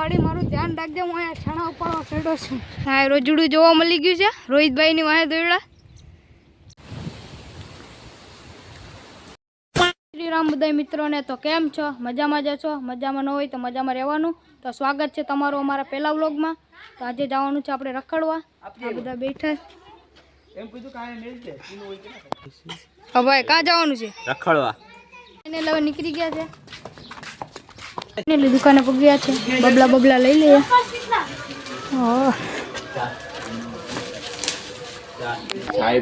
માડી મારું ધ્યાન રાખજે હું અહીંયા છાણા ઉપાડવા ચડ્યો છું. હા રોજડું જોવા મળી ગયું છે. રોહિતભાઈની વાહે દોડ્યા શ્રી રામ બધા મિત્રોને તો કેમ છો? મજામાં જ છો? મજામાં ન હોય તો મજામાં રહેવાનું. તો સ્વાગત છે તમારું અમારા પહેલા વ્લોગમાં. તો આજે જવાનું છે આપણે રખડવા. આ બધા બેઠા. હા ભાઈ કાં જવાનું છે? રખડવા. એને લવે નીકળી ગયા છે. એટલે દુકાને પગ્યા છે. બબલા બબલા લઈ લઈએ.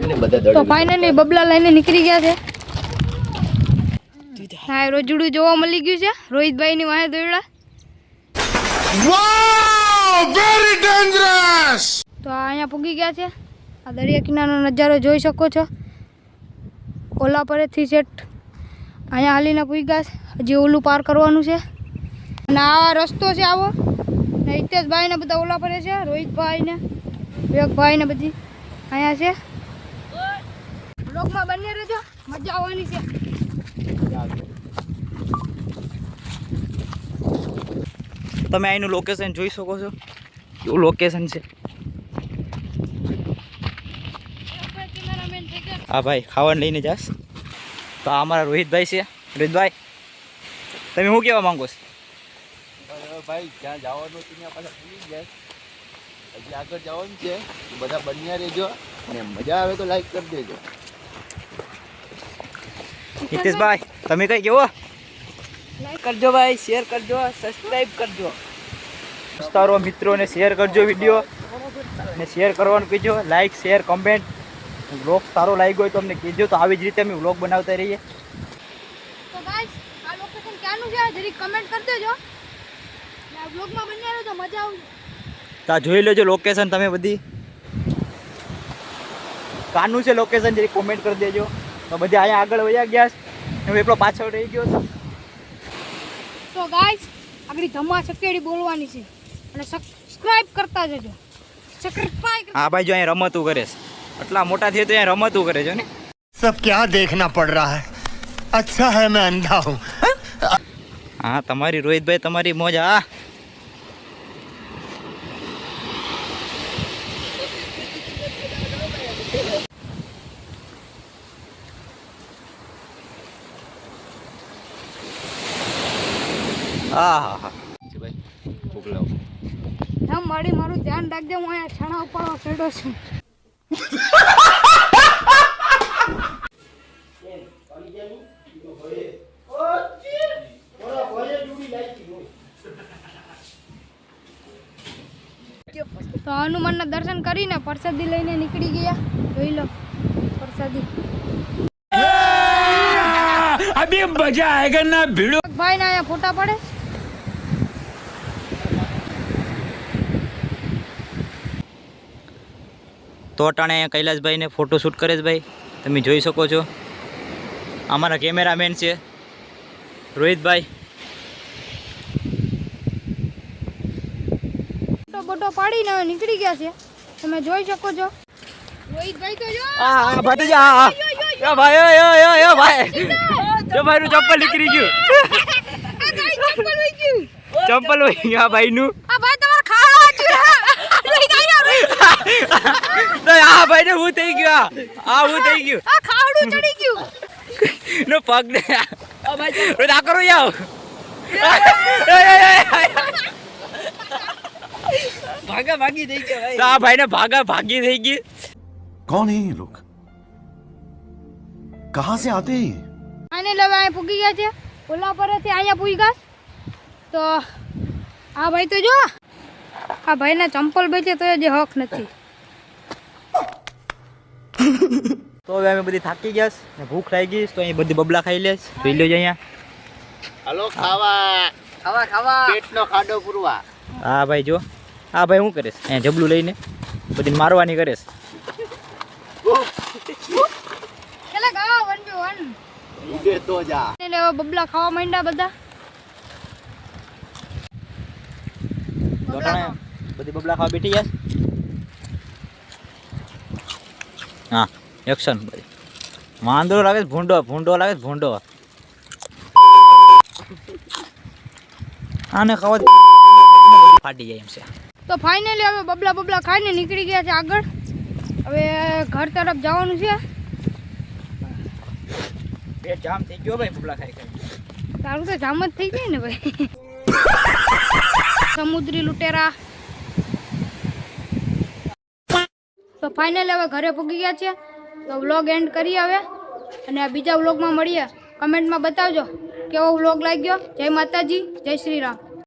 ને તો ફાઇનલી બબલા લઈને નીકળી ગયા છે. હા રોજડું જોવા મળી ગયું છે. રોહિતભાઈની વાહે દોડ્યા તો આ અહીંયા પૂગી ગયા છે. આ દરિયા કિનારાનો નજારો જોઈ શકો છો. ઓલા પરેથી સેટ અહીંયા હાલીને પૂગી ગયા છે. હજી ઓલું પાર કરવાનું છે. અને આ રસ્તો છે આવો. ને હિતેશભાઈ ને બધા ઓલા પડે છે રોહિતભાઈ ને વિવેકભાઈ ને બધી. અહીંયા છે. બ્લોગમાં બંને રહેજો. મજા આવવાની છે. તમે અહીંનું લોકેશન જોઈ શકો છો. કેવું લોકેશન છે? હા ભાઈ, ખાવાનું લઈને જાશ. તો આ અમારા રોહિતભાઈ છે. રોહિતભાઈ, તમે શું કહેવા માગો છો? ભાઈ જ્યાં જવાનું હતું ત્યાં પાછા ભૂલી જાય હજી આગળ જવાનું છે. બધા બન્યા રહેજો અને મજા આવે તો લાઈક કરી દેજો. હિતેશભાઈ તમે કઈ કેવો? કરજો ભાઈ શેર કરજો સબસ્ક્રાઈબ કરજો. તારો મિત્રોને શેર કરજો વીડિયો અને શેર કરવાનું કહેજો. લાઈક શેર કમેન્ટ બ્લોગ સારો લાગ્યો હોય તો અમને કહેજો. તો આવી જ રીતે અમે બ્લોગ બનાવતા રહીએ. તો ગાઈસ આ લોકેશન ક્યાંનું છે? જરી કમેન્ટ કરી દેજો. મજા આવશે. તા જોઈ લેજો લોકેશન તમે બધી. કાનું છે લોકેશન જરી કોમેન્ટ કરી દેજો. તો બધા અહીંયા આગળ વયા ગયા હવે એટલો પાછળ રહી ગયો તો ગાઈસ આગળ ધમા સકેડી બોલવાની છે. અને સબસ્ક્રાઇબ કરતા જજો. સબસ્ક્રાઇબ હા ભાઈ જો અહીંયા રમતું કરે છે. આટલા મોટા થયે તો અહીંયા રમતું કરે છે ને? સબ ક્યાં દેખના પડ રહા હે? અચ્છા હે મેં અંધા હું. હા તમારી રોહિતભાઈ તમારી મોજ હા. હા હા હા મારું ધ્યાન રાખજે હું અહીંયા છાણા ઉપાડવા ચડ્યો છું. તો હનુમાનના દર્શન કરીને પ્રસાદી લઈને નીકળી ગયા. જોઈ લો પ્રસાદી. અભી મજા આયેગા ભીડો? ભાઈ ના અહીંયા ફોટા પડે. તો ટાણે કૈલાસભાઈને ફોટો શૂટ કરે છે ભાઈ. તમે જોઈ શકો છો. અમારા કેમેરામેન છે. રોહિતભાઈ. ફોટો પાડીને હવે નીકળી ગયા છે. તમે જોઈ શકો છો. આ ભાઈ જા ભાઈ યો યો યો યો ભાઈ. જો ભાઈ નું ચપ્પલ નીકળી ગયું. ચંપલ વહી ગયું. આ ભાઈ નું આ ભાઈ તમારે ખાવા વાંચ્યું લઈ જાય તો આ ભાઈ. ને હું થઈ ગયું આ. હું થઈ ગયું. આ ખાવડું ચડી ગયું. નો પગ ને આ. કરો જાવ ભાગા ભાગી થઈ ગયા ભાઈ. આ ભાઈને ભાગા ભાગી થઈ ગઈ. કોણ હે લોક કહા સે આતે હે આને લવા આ પૂગી ગયા છે ઓલા પરથી આયા પૂગી ગયા તો આ ભાઈ તો જો આ ભાઈના ચંપલ બેચે તો જે હક નથી તો હવે અમે બધી થાકી ગયા ને ભૂખ લાગી ગઈ તો અહીં બધી બબલા ખાઈ લેશ જોઈ લેજો અહીંયા. હાલો ખાવા. ખાવા ખાવા. પેટનો ખાડો પૂરવા. હા ભાઈ જો. હા ભાઈ શું કરીશ? છે અહીંયા જબલું લઈને બધી મારવાની કરે છે એટલે ગા વન બી વન. ઉડે તો જા. એટલે હવે બબલા ખાવા માંડ્યા બધા. બધી બબલા ખાવા બેઠી ગયા હા એક્શન વાંદરો લાગે ભૂંડો ભૂંડો લાગે છે ભૂંડો. આને ખાવા ફાટી જાય એમ છે. તો ફાઇનલી હવે બબલા બબલા ખાઈને નીકળી ગયા છે આગળ. હવે ઘર તરફ જવાનું છે. પેટ જામ થઈ ગયો ભાઈ બબલા ખાઈ ખાઈ. તારું તો જામ જ થઈ જાય ને ભાઈ. સમુદ્રી લુટેરા. તો ફાઇનલ હવે ઘરે પૂગી ગયા છે. તો વ્લોગ એન્ડ કરીએ હવે. અને આ બીજા વ્લોગમાં મળીએ. કમેન્ટમાં બતાવજો. કેવો વ્લોગ લાગ્યો? જય માતાજી જય શ્રી રામ.